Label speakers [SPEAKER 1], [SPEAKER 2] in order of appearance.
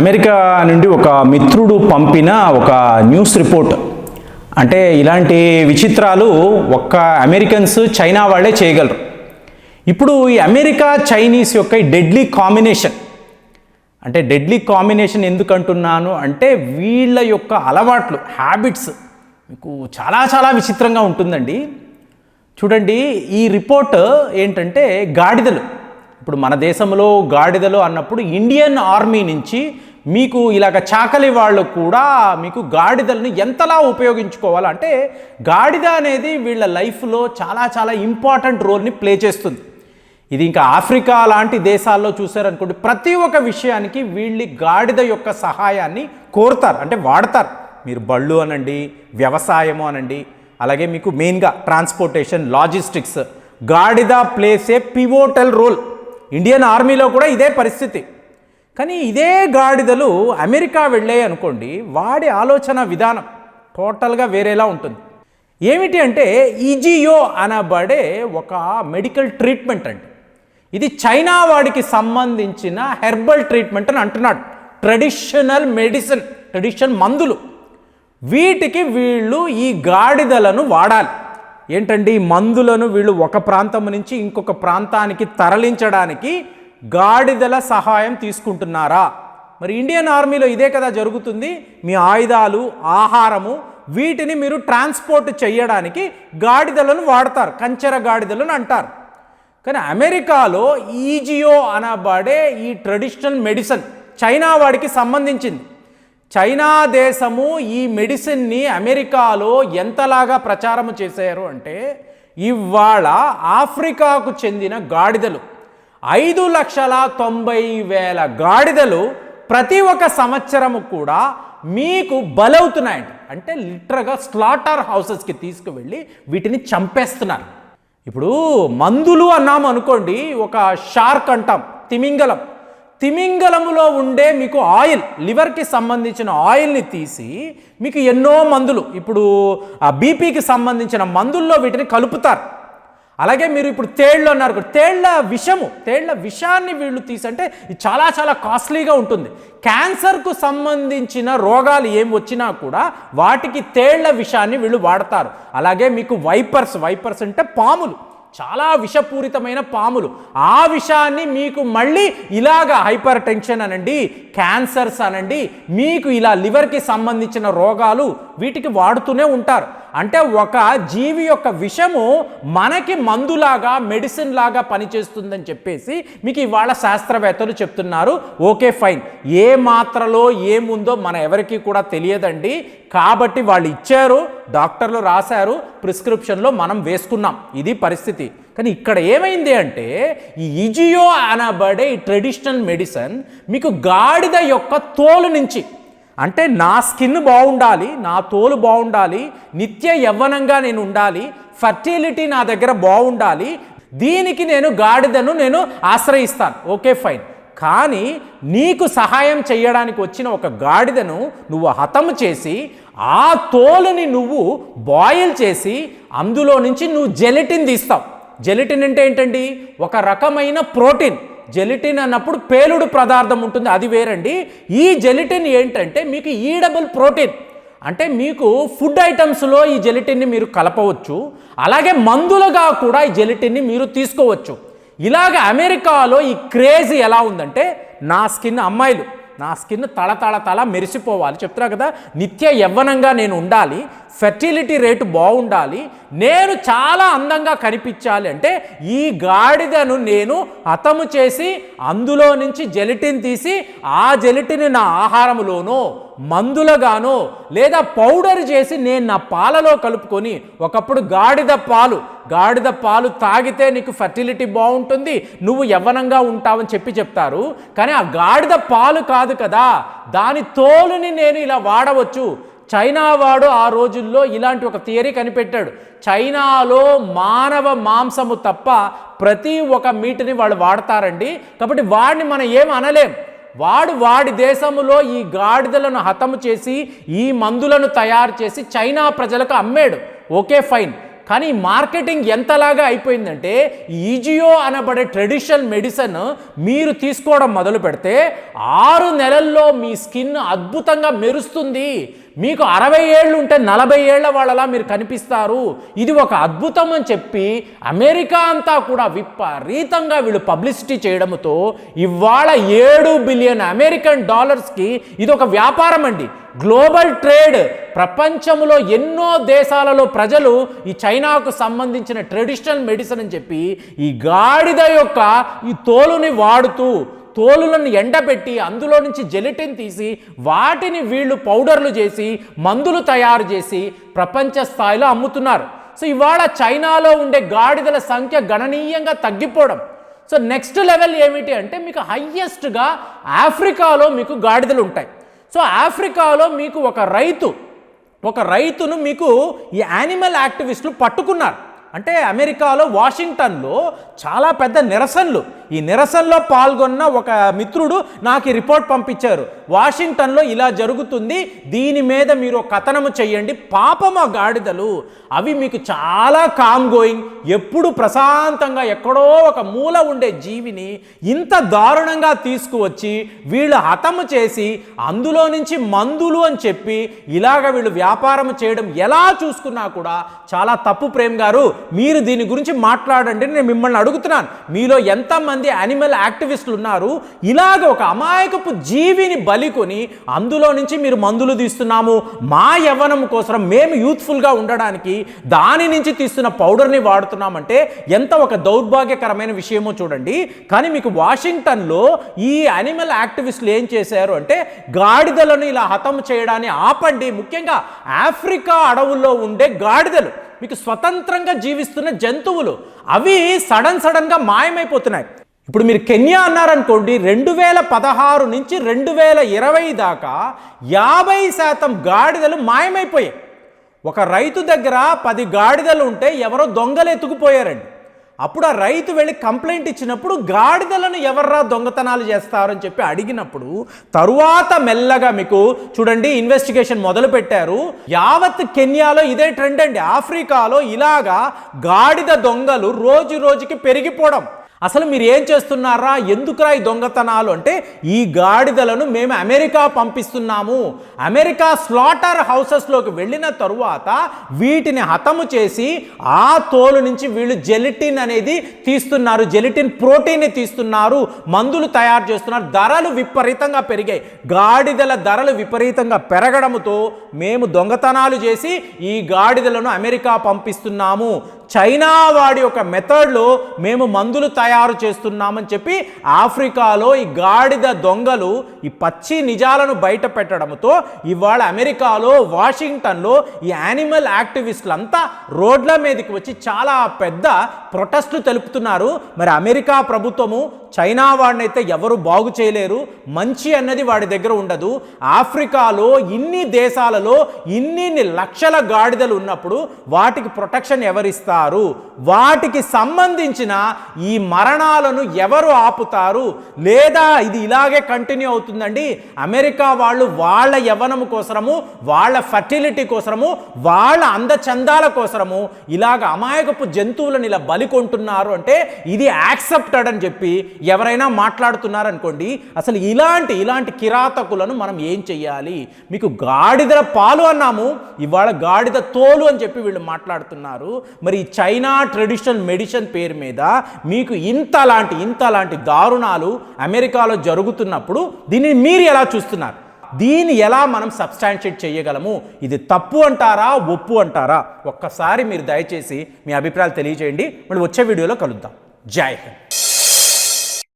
[SPEAKER 1] America నుండి ఒక మిత్రుడు పంపిన ఒక న్యూస్ రిపోర్ట్. అంటే ఇలాంటి విచిత్రాలు ఒక్క అమెరికన్స్ చైనా వాళ్ళే చేయగలరు. ఇప్పుడు ఈ అమెరికా చైనీస్ యొక్క ఈ డెడ్లీ కాంబినేషన్. అంటే డెడ్లీ కాంబినేషన్ ఎందుకు అంటున్నాను అంటే వీళ్ళ యొక్క అలవాట్లు హ్యాబిట్స్ మీకు చాలా చాలా విచిత్రంగా ఉంటుందండి. చూడండి ఈ రిపోర్ట్ ఏంటంటే గాడిదలు. ఇప్పుడు మన దేశంలో గాడిదలు అన్నప్పుడు ఇండియన్ ఆర్మీ నుంచి మీకు ఇలాగ చాకలి వాళ్ళు కూడా మీకు గాడిదలను ఎంతలా ఉపయోగించుకోవాలంటే గాడిద అనేది వీళ్ళ లైఫ్లో చాలా చాలా ఇంపార్టెంట్ రోల్ని ప్లే చేస్తుంది. ఇది ఇంకా ఆఫ్రికా లాంటి దేశాల్లో చూసారనుకోండి ప్రతి ఒక్క విషయానికి వీళ్ళు గాడిద యొక్క సహాయాన్ని కోరుతారు అంటే వాడతారు. మీరు బళ్ళు అనండి వ్యవసాయము అనండి అలాగే మీకు మెయిన్గా ట్రాన్స్పోర్టేషన్ లాజిస్టిక్స్ గాడిద place a pivotal role. Indian ఆర్మీలో కూడా ఇదే పరిస్థితి. కానీ ఇదే గాడిదలు అమెరికా వెళ్ళాయి అనుకోండి వాడి ఆలోచన విధానం టోటల్గా వేరేలా ఉంటుంది. ఏమిటి అంటే ఈజియో అనబడే ఒక మెడికల్ ట్రీట్మెంట్ అండి. ఇది చైనా వాడికి సంబంధించిన హెర్బల్ ట్రీట్మెంట్ అని అంటున్నాడు. ట్రెడిషనల్ మెడిసిన్ ట్రెడిషన్ మందులు. వీటికి వీళ్ళు ఈ గాడిదలను వాడాలి. ఏంటండి? ఈ మందులను వీళ్ళు ఒక ప్రాంతం నుంచి ఇంకొక ప్రాంతానికి తరలించడానికి గాడిదల సహాయం తీసుకుంటున్నారా? మరి ఇండియన్ ఆర్మీలో ఇదే కదా జరుగుతుంది. మీ ఆయుధాలు ఆహారము వీటిని మీరు ట్రాన్స్పోర్ట్ చేయడానికి గాడిదలను వాడతారు. కంచెర గాడిదలను అంటారు. కానీ అమెరికాలో ఈజియో అనబడే ఈ ట్రెడిషనల్ మెడిసిన్ చైనా వాడికి సంబంధించింది. చైనా దేశము ఈ మెడిసిన్ని అమెరికాలో ఎంతలాగా ప్రచారం చేశారు అంటే ఇవాళ ఆఫ్రికాకు చెందిన గాడిదలు ఐదు లక్షల తొంభై వేల గాడిదలు ప్రతి ఒక్క సంవత్సరము కూడా మీకు బలవుతున్నాయండి అంటే లిటరగా స్లాటర్ హౌసెస్కి తీసుకువెళ్ళి వీటిని చంపేస్తున్నారు. ఇప్పుడు మందులు అన్నాము అనుకోండి ఒక షార్క్ అంటాం తిమింగలం. తిమింగలములో ఉండే మీకు ఆయిల్ లివర్కి సంబంధించిన ఆయిల్ని తీసి మీకు ఎన్నో మందులు. ఇప్పుడు ఆ బీపీకి సంబంధించిన మందుల్లో వీటిని కలుపుతారు. అలాగే మీరు ఇప్పుడు తేళ్ళు అన్నారు కూడా, తేళ్ళ విషము తేళ్ళ విషాన్ని వీళ్ళు తీసంటే ఇది చాలా చాలా కాస్ట్లీగా ఉంటుంది. క్యాన్సర్కు సంబంధించిన రోగాలు ఏం వచ్చినా కూడా వాటికి తేళ్ళ విషాన్ని వీళ్ళు వాడతారు. అలాగే మీకు వైపర్స్ వైపర్స్ అంటే పాములు. చాలా విషపూరితమైన పాములు. ఆ విషాన్ని మీకు మళ్ళీ ఇలాగా హైపర్ టెన్షన్ అనండి క్యాన్సర్స్ అనండి మీకు ఇలా లివర్కి సంబంధించిన రోగాలు వీటికి వాడుతూనే ఉంటారు. అంటే ఒక జీవి యొక్క విషము మనకి మందులాగా మెడిసిన్ లాగా పనిచేస్తుందని చెప్పేసి మీకు ఇవాళ శాస్త్రవేత్తలు చెప్తున్నారు. Okay fine. ఏ మాత్రలో ఏముందో మన ఎవరికి కూడా తెలియదండి. కాబట్టి వాళ్ళు ఇచ్చారు డాక్టర్లు రాశారు ప్రిస్క్రిప్షన్లో మనం వేసుకున్నాం. ఇది పరిస్థితి. కానీ ఇక్కడ ఏమైంది అంటే ఈ ఇజియో అనబడే ట్రెడిషనల్ మెడిసిన్ మీకు గాడిద యొక్క తోలు నుంచి అంటే నా స్కిన్ బాగుండాలి నా తోలు బాగుండాలి నిత్య యవ్వనంగా నేను ఉండాలి ఫర్టిలిటీ నా దగ్గర బాగుండాలి దీనికి నేను గాడిదను నేను ఆశ్రయిస్తాను. Okay fine. కానీ నీకు సహాయం చేయడానికి వచ్చిన ఒక గాడిదను నువ్వు హతము చేసి ఆ తోలుని నువ్వు బాయిల్ చేసి అందులో నుంచి నువ్వు జెలిటిన్ తీస్తావు. జెలిటిన్ అంటే ఏంటండి? ఒక రకమైన ప్రోటీన్. జెలిటిన్ అన్నప్పుడు పేలుడు పదార్థం ఉంటుంది అది వేరండి. ఈ జెలిటిన్ ఏంటంటే మీకు ఈడబుల్ ప్రోటీన్. అంటే మీకు ఫుడ్ ఐటమ్స్లో ఈ జెలిటిన్ని మీరు కలపవచ్చు. అలాగే మందులుగా కూడా ఈ జెలిటిన్ని మీరు తీసుకోవచ్చు. ఇలాగ అమెరికాలో ఈ క్రేజ్ ఎలా ఉందంటే నా స్కిన్ అమ్మాయిలు. నా స్కిన్ తళ తళ తళ మెరిసిపోవాలి. చెప్తున్నా కదా నిత్య యవ్వనంగా నేను ఉండాలి ఫెర్టిలిటీ రేటు బాగుండాలి నేను చాలా అందంగా కనిపించాలి అంటే ఈ గాడిదను నేను హతము చేసి అందులో నుంచి జెలిటిన్ తీసి ఆ జెలిటిన్ నా ఆహారంలోనో మందులగానో లేదా పౌడర్ చేసి నేను నా పాలలో కలుపుకొని ఒకప్పుడు గాడిద పాలు గాడిద పాలు తాగితే నీకు ఫర్టిలిటీ బాగుంటుంది నువ్వు యవ్వనంగా ఉంటావని చెప్పి చెప్తారు. కానీ ఆ గాడిద పాలు కాదు కదా దాని తోలుని నేను ఇలా వాడవచ్చు. చైనా వాడు ఆ రోజుల్లో ఇలాంటి ఒక థియరీ కనిపెట్టాడు. చైనాలో మానవ మాంసము తప్ప ప్రతి ఒక మీటుని వాళ్ళు వాడతారండి. కాబట్టి వాడిని మనం ఏం అనలేం. వాడు వాడి దేశములో ఈ గాడిదలను హతము చేసి ఈ మందులను తయారు చేసి చైనా ప్రజలకు అమ్మాడు. Okay fine. కానీ మార్కెటింగ్ ఎంతలాగా అయిపోయిందంటే ఈజియో అనబడే ట్రెడిషనల్ మెడిసిన్ మీరు తీసుకోవడం మొదలు పెడితే ఆరు నెలల్లో మీ స్కిన్ అద్భుతంగా మెరుస్తుంది. మీకు అరవై ఏళ్ళు ఉంటే నలభై ఏళ్ళ వాళ్ళలా మీరు కనిపిస్తారు. ఇది ఒక అద్భుతం అని చెప్పి అమెరికా అంతా కూడా విపరీతంగా వీళ్ళు పబ్లిసిటీ చేయడంతో ఇవాళ ఏడు బిలియన్ అమెరికన్ డాలర్స్కి ఇది ఒక వ్యాపారం అండి. Global trade. ప్రపంచంలో ఎన్నో దేశాలలో ప్రజలు ఈ చైనాకు సంబంధించిన ట్రెడిషనల్ మెడిసిన్ అని చెప్పి ఈ గాడిద యొక్క ఈ తోలుని వాడుతూ తోలులను ఎండబెట్టి అందులో నుంచి జెలిటిన్ తీసి వాటిని వీళ్ళు పౌడర్లు చేసి మందులు తయారు చేసి ప్రపంచ స్థాయిలో అమ్ముతున్నారు. సో ఇవాళ చైనాలో ఉండే గాడిదల సంఖ్య గణనీయంగా తగ్గిపోవడం. సో నెక్స్ట్ లెవెల్ ఏమిటి అంటే మీకు హయ్యెస్ట్గా ఆఫ్రికాలో మీకు గాడిదలు ఉంటాయి. సో ఆఫ్రికాలో మీకు ఒక రైతు ఒక రైతును మీకు ఈ యానిమల్ యాక్టివిస్టులు పట్టుకున్నారు. అంటే అమెరికాలో వాషింగ్టన్లో చాలా పెద్ద నిరసనలు. ఈ నిరసనలో పాల్గొన్న ఒక మిత్రుడు నాకు ఈ రిపోర్ట్ పంపించారు. వాషింగ్టన్లో ఇలా జరుగుతుంది దీని మీద మీరు ఒక కథనము చేయండి పాపం ఆ గాడిదలు. అవి మీకు చాలా కామ్ గోయింగ్ ఎప్పుడు ప్రశాంతంగా ఎక్కడో ఒక మూల ఉండే జీవిని ఇంత దారుణంగా తీసుకువచ్చి వీళ్ళు హతము చేసి అందులో నుంచి మందులు అని చెప్పి ఇలాగ వీళ్ళు వ్యాపారం చేయడం ఎలా చూసుకున్నా కూడా చాలా తప్పు ప్రేమ్ గారు. మీరు దీని గురించి మాట్లాడండి నేను మిమ్మల్ని అడుగుతున్నాను. మీలో ఎంతమంది యానిమల్ యాక్టివిస్టులు ఉన్నారు? ఇలాగ ఒక అమాయకపు జీవిని బలికొని అందులో నుంచి మీరు మందులు తీస్తున్నాము. మా యవ్వనం కోసం మేము యూత్ఫుల్గా ఉండడానికి దాని నుంచి తీస్తున్న పౌడర్ని వాడుతున్నామంటే ఎంత ఒక దౌర్భాగ్యకరమైన విషయమో చూడండి. కానీ మీకు వాషింగ్టన్లో ఈ యానిమల్ యాక్టివిస్టులు ఏం చేశారు అంటే గాడిదలను ఇలా హతం చేయడాన్ని ఆపండి. ముఖ్యంగా ఆఫ్రికా అడవుల్లో ఉండే గాడిదలు. మీకు స్వతంత్రంగా జీవిస్తున్న జంతువులు అవి సడన్ సడన్గా మాయమైపోతున్నాయి. ఇప్పుడు మీరు కెన్యా అన్నారనుకోండి రెండు వేల పదహారు నుంచి రెండు వేల ఇరవై దాకా యాభై శాతం గాడిదలు మాయమైపోయాయి. ఒక రైతు దగ్గర పది గాడిదలు ఉంటే ఎవరో దొంగలు ఎత్తుకుపోయారండి. అప్పుడు ఆ రైతు వెళ్ళి కంప్లైంట్ ఇచ్చినప్పుడు గాడిదలను ఎవర్రా దొంగతనాలు చేస్తారని చెప్పి అడిగినప్పుడు తరువాత మెల్లగా మీకు చూడండి ఇన్వెస్టిగేషన్ మొదలు పెట్టారు. యావత్ కెన్యాలో ఇదే ట్రెండ్ అండి. ఆఫ్రికాలో ఇలాగా గాడిద దొంగలు రోజు రోజుకి పెరిగిపోవడం. అసలు మీరు ఏం చేస్తున్నారా? ఎందుకురా ఈ దొంగతనాలు? అంటే ఈ గాడిదలను మేము అమెరికా పంపిస్తున్నాము. అమెరికా స్లాటర్ హౌసెస్లోకి వెళ్ళిన తరువాత వీటిని హతము చేసి ఆ తోలు నుంచి వీళ్ళు జెలిటిన్ అనేది తీస్తున్నారు. జెలిటిన్ ప్రోటీన్ని తీస్తున్నారు. మందులు తయారు చేస్తున్నారు. ధరలు విపరీతంగా పెరిగాయి. గాడిదల ధరలు విపరీతంగా పెరగడంతో మేము దొంగతనాలు చేసి ఈ గాడిదలను అమెరికా పంపిస్తున్నాము. చైనా వాడి ఒక మెథడ్లో మేము మందులు తయారు చేస్తున్నామని చెప్పి ఆఫ్రికాలో ఈ గాడిద దొంగలు ఈ పచ్చి నిజాలను బయట పెట్టడంతో ఇవాళ అమెరికాలో వాషింగ్టన్లో ఈ యానిమల్ యాక్టివిస్టులంతా రోడ్ల మీదకి వచ్చి చాలా పెద్ద ప్రొటెస్టులు తెలుపుతున్నారు. మరి అమెరికా ప్రభుత్వము చైనా వాడినైతే ఎవరు బాగు చేయలేరు. మంచి అన్నది వాడి దగ్గర ఉండదు. ఆఫ్రికాలో ఇన్ని దేశాలలో ఇన్ని లక్షల గాడిదలు ఉన్నప్పుడు వాటికి ప్రొటెక్షన్ ఎవరిస్తారు? వాటికి సంబంధించిన ఈ మరణాలను ఎవరు ఆపుతారు? లేదా ఇది ఇలాగే కంటిన్యూ అవుతుందండి? అమెరికా వాళ్ళు వాళ్ళ యవనము కోసరము వాళ్ళ ఫర్టిలిటీ కోసము వాళ్ళ అందచందాల కోసరము ఇలాగ అమాయకపు జంతువులను ఇలా బలి కొంటున్నారు అంటే ఇది యాక్సెప్టెడ్ అని చెప్పి ఎవరైనా మాట్లాడుతున్నారనుకోండి అసలు ఇలాంటి ఇలాంటి కిరాతకులను మనం ఏం చెయ్యాలి? మీకు గాడిదల పాలు అన్నాము ఇవాళ గాడిద తోలు అని చెప్పి వీళ్ళు మాట్లాడుతున్నారు. మరి ఈ చైనా ట్రెడిషనల్ మెడిసిన్ పేరు మీద మీకు ఇంతలాంటి ఇంతలాంటి దారుణాలు అమెరికాలో జరుగుతున్నప్పుడు దీన్ని మీరు ఎలా చూస్తున్నారు? దీన్ని ఎలా మనం సబ్స్టాన్షియేట్ చేయగలము? ఇది తప్పు అంటారా ఒప్పు అంటారా? ఒక్కసారి మీరు దయచేసి మీ అభిప్రాయాలు తెలియజేయండి. మళ్ళీ వచ్చే వీడియోలో కలుద్దాం. జై హింద్.